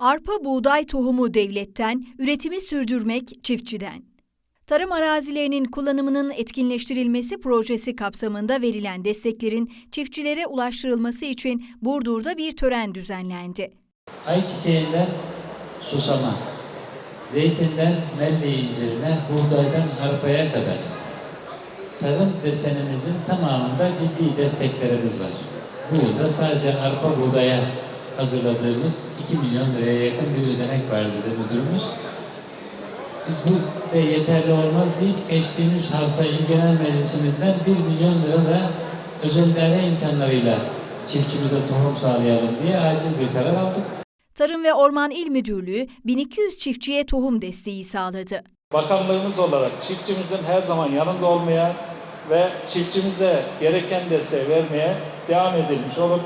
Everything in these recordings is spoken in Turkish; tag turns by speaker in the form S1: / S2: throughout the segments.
S1: Arpa buğday tohumu devletten, üretimi sürdürmek çiftçiden. Tarım arazilerinin kullanımının etkinleştirilmesi projesi kapsamında verilen desteklerin çiftçilere ulaştırılması için Burdur'da bir tören düzenlendi.
S2: Ayçiçeğinden susama, zeytinden melli incirine, buğdaydan arpaya kadar tarım desenimizin tamamında ciddi desteklerimiz var. Bu yılda sadece arpa buğdaya hazırladığımız 2 milyon liraya yakın bir ödenek vardı dedi müdürümüz. Biz bu da yeterli olmaz deyip geçtiğimiz hafta İl Genel Meclisimizden 1 milyon lira da özel idare imkanlarıyla çiftçimize tohum sağlayalım diye acil bir karar aldık.
S1: Tarım ve Orman İl Müdürlüğü 1200 çiftçiye tohum desteği sağladı.
S3: Bakanlığımız olarak çiftçimizin her zaman yanında olmaya ve çiftçimize gereken desteği vermeye devam edilmiş olup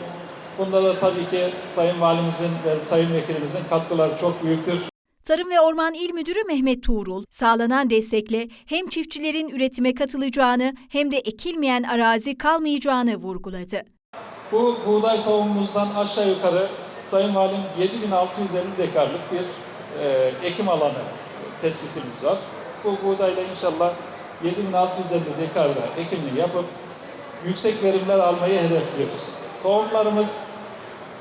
S3: bunda da tabii ki Sayın Valimizin ve Sayın Vekilimizin katkıları çok büyüktür.
S1: Tarım ve Orman İl Müdürü Mehmet Tuğrul, sağlanan destekle hem çiftçilerin üretime katılacağını hem de ekilmeyen arazi kalmayacağını vurguladı.
S3: Bu buğday tohumumuzdan aşağı yukarı Sayın Valim 7650 dekarlık bir e, ekim alanı tespitimiz var. Bu buğdayla inşallah 7650 dekarda ekimini yapıp yüksek verimler almayı hedefliyoruz. Tohumlarımız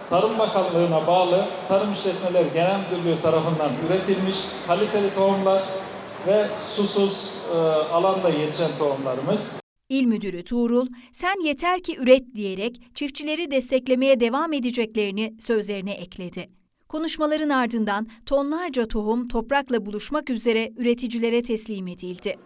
S3: Tarım Bakanlığı'na bağlı Tarım İşletmeleri Genel Müdürlüğü tarafından üretilmiş kaliteli tohumlar ve susuz e, alanda yetişen tohumlarımız.
S1: İl Müdürü Tuğrul, sen yeter ki üret diyerek çiftçileri desteklemeye devam edeceklerini sözlerine ekledi. Konuşmaların ardından tonlarca tohum toprakla buluşmak üzere üreticilere teslim edildi.